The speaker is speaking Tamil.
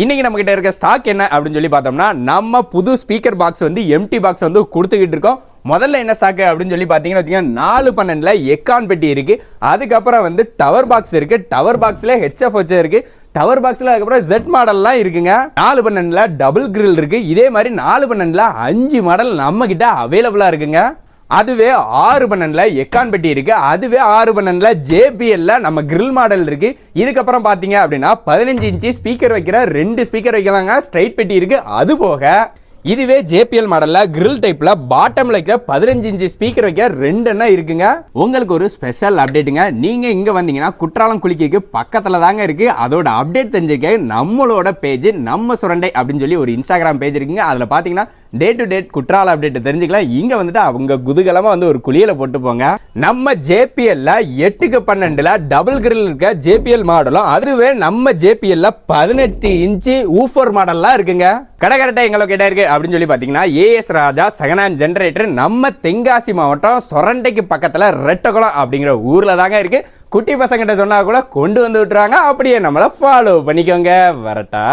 இன்றைக்கி நம்மக்கிட்ட இருக்க ஸ்டாக் என்ன அப்படின்னு சொல்லி பார்த்தோம்னா நம்ம புது ஸ்பீக்கர் பாக்ஸ் வந்து எம்டி பாக்ஸ் வந்து கொடுத்துக்கிட்டு இருக்கோம். முதல்ல என்ன ஸ்டாக்கு அப்படின்னு சொல்லி பார்த்தீங்கன்னா வச்சுக்கோங்க நாலு பன்னெண்டில் எக்கான் பெட்டி இருக்குது அதுக்கப்புறம் வந்து டவர் பாக்ஸ் இருக்குது டவர் பாக்ஸில் ஹெச்எஃப் வச்சு இருக்குது டவர் பாக்ஸில் அதுக்கப்புறம் ஜெட் மாடல்லாம் இருக்குங்க. நாலு பன்னெண்டில் டபுள் கிரில் இருக்குது இதே மாதிரி நாலு பன்னெண்டில் அஞ்சு மாடல் நம்மக்கிட்ட அவைலபிளாக இருக்குங்க. அதுவே ஆறு பன்னனில் எக்கான் பெட்டி அதுவே ஆறு பன்னனில் ஜேபிஎல்ல நம்ம கிரில் மாடல் இருக்குது இதுக்கப்புறம் பார்த்தீங்க அப்படின்னா பதினஞ்சு இன்ச்சு ஸ்பீக்கர் வைக்கிற ரெண்டு ஸ்பீக்கர் வைக்கலாங்க. ஸ்ட்ரைட் பெட்டி இருக்குது அது போக இதுவே ஜேபிஎல் மாடலில் கிரில் டைப்பில் பாட்டமில் வைக்கிற பதினஞ்சு இன்ச்சு ஸ்பீக்கர் வைக்க ரெண்டு இருக்குங்க. உங்களுக்கு ஒரு ஸ்பெஷல் அப்டேட்டுங்க நீங்கள் இங்கே வந்தீங்கன்னா குற்றாலம் குளிக்கைக்கு பக்கத்தில் தாங்க இருக்குது அதோட அப்டேட் தெரிஞ்சிருக்க நம்மளோட பேஜ் நம்ம சுரண்டை அப்படின்னு சொல்லி ஒரு இன்ஸ்டாகிராம் பேஜ் இருக்குங்க. அதில் பார்த்தீங்கன்னா டே டு டேட் குற்றால அப்டேட் தெரிஞ்சுக்கலாம். இங்கே வந்துட்டு அவங்க குதூகலமாக வந்து ஒரு குளியில் போட்டு போங்க நம்ம ஜேபிஎல்ல எட்டுக்கு பன்னெண்டுல டபுள் கிரில் இருக்க ஜேபிஎல் மாடலும் அதுவே நம்ம ஜேபிஎல்ல பதினெட்டு இன்ச்சு ஊஃபர் மாடல்லாம் இருக்குங்க. கடை கரெக்டாக எங்களை கிட்ட இருக்கு? அப்படின்னு சொல்லி பார்த்தீங்கன்னா ஏஎஸ் ராஜா செகண்ட் ஜென்ரேட்டர் நம்ம தென்காசி மாவட்டம் சொரண்டைக்கு பக்கத்தில் ரெட்டகுளம் அப்படிங்கிற ஊரில் தாங்க இருக்கு. குட்டி பசங்கிட்ட சொன்னால் கூட கொண்டு வந்து விட்டுறாங்க. அப்படியே நம்மளை ஃபாலோ பண்ணிக்கோங்க. வரட்டா.